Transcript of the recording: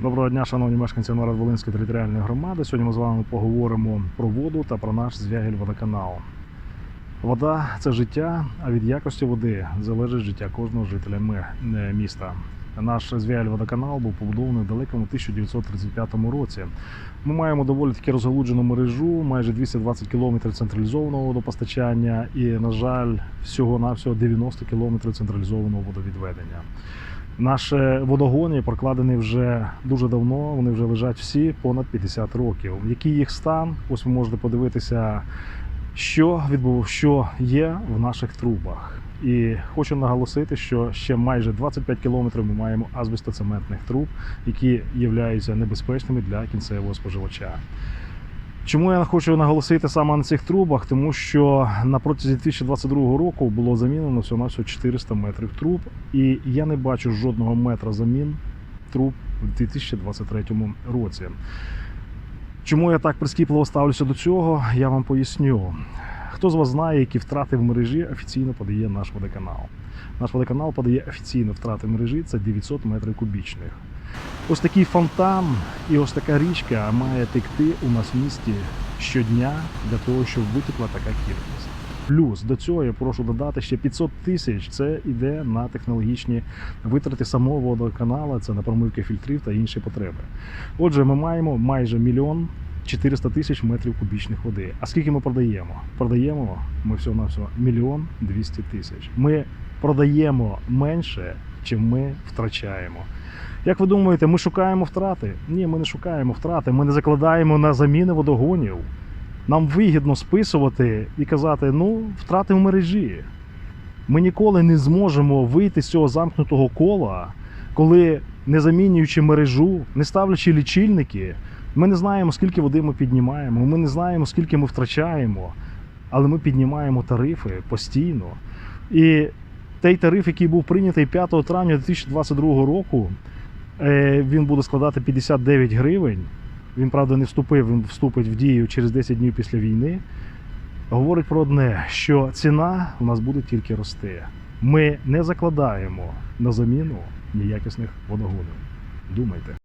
Доброго дня, шановні мешканці Новоград-Волинської територіальної громади. Сьогодні ми з вами поговоримо про воду та про наш Звягель водоканал. Вода це життя, а від якості води залежить життя кожного жителя е, міста. Наш Звягель водоканал був побудований в далекому 1935 році. Ми маємо доволі таки розгалуджену мережу, майже 220 км централізованого водопостачання і, на жаль, всього-навсього 90 км централізованого водовідведення. Наші водогони прокладені вже дуже давно. Вони вже лежать всі понад 50 років. Який їх стан? Ось ви можете подивитися, що відбув, що є в наших трубах. І хочу наголосити, що ще майже 25 кілометрів ми маємо азбестоцементних труб, які являються небезпечними для кінцевого споживача. Чому я хочу наголосити саме на цих трубах? Тому що на протязі 2022 року було замінено всього на 400 метрів труб, і я не бачу жодного метра замін труб у 2023 році. Чому я так прискіпливо ставлюся до цього, я вам поясню. Хто з вас знає, які втрати в мережі офіційно подає наш водоканал? Наш водоканал подає офіційно втрати мережі це 900 метрів кубічних. Ось такий фонтан і ось така річка має текти у нас в місті щодня для того, щоб витекла така кількість. Плюс до цього я прошу додати ще 500 тисяч. Це йде на технологічні витрати самого водоканала, це на промивки фільтрів та інші потреби. Отже, ми маємо майже мільйон 400 тисяч метрів кубічних води. А скільки ми продаємо? Продаємо ми всього на всього мільйон 200 тисяч. Ми продаємо менше, чим ми втрачаємо. Як ви думаєте, ми шукаємо втрати? Ні, ми не шукаємо втрати. Ми не закладаємо на заміни водогонів. Нам вигідно списувати і казати, ну, втрати в мережі. Ми ніколи не зможемо вийти з цього замкнутого кола, коли не замінюючи мережу, не ставлячи лічильники, ми не знаємо, скільки води ми піднімаємо, ми не знаємо, скільки ми втрачаємо, але ми піднімаємо тарифи постійно. І той тариф, який був прийнятий 5 травня 2022 року, е, він буде складати 59 гривень. Він, правда, не вступив, він вступить в дію через 10 днів після війни. Говорить про одне, що ціна у нас буде тільки рости. Ми не закладаємо на заміну неякісних водогонів. Думайте.